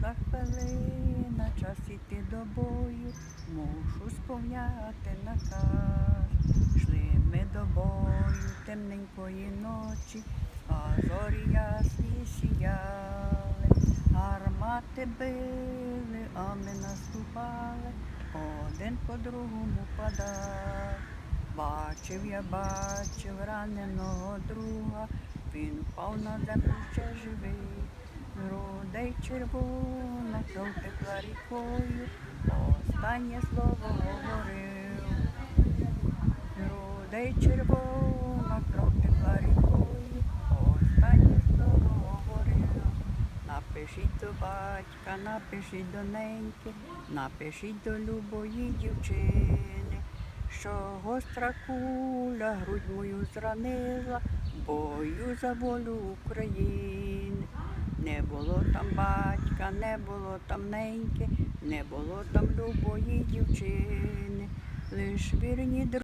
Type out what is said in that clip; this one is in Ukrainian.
Прийшла хвилина, час іти до бою, мушу сповняти наказ. Йшли ми до бою темненької ночі, а зорі ясні сіяли, гармати били, а ми наступали, один по другому падав. Бачив я, бачив раненого друга, він впав на землю ще живий. Грудей червона, кров текла рікою, останнє слово говорив. Грудей червона, кров текла рікою, останнє слово говорив. Напишіть до батька, напишіть до неньки, напишіть до любої дівчини, що гостра куля грудь мою зранила, бою за волю України. Не було там батька, не було там неньки, не було там любої дівчини, лиш вірні друзі.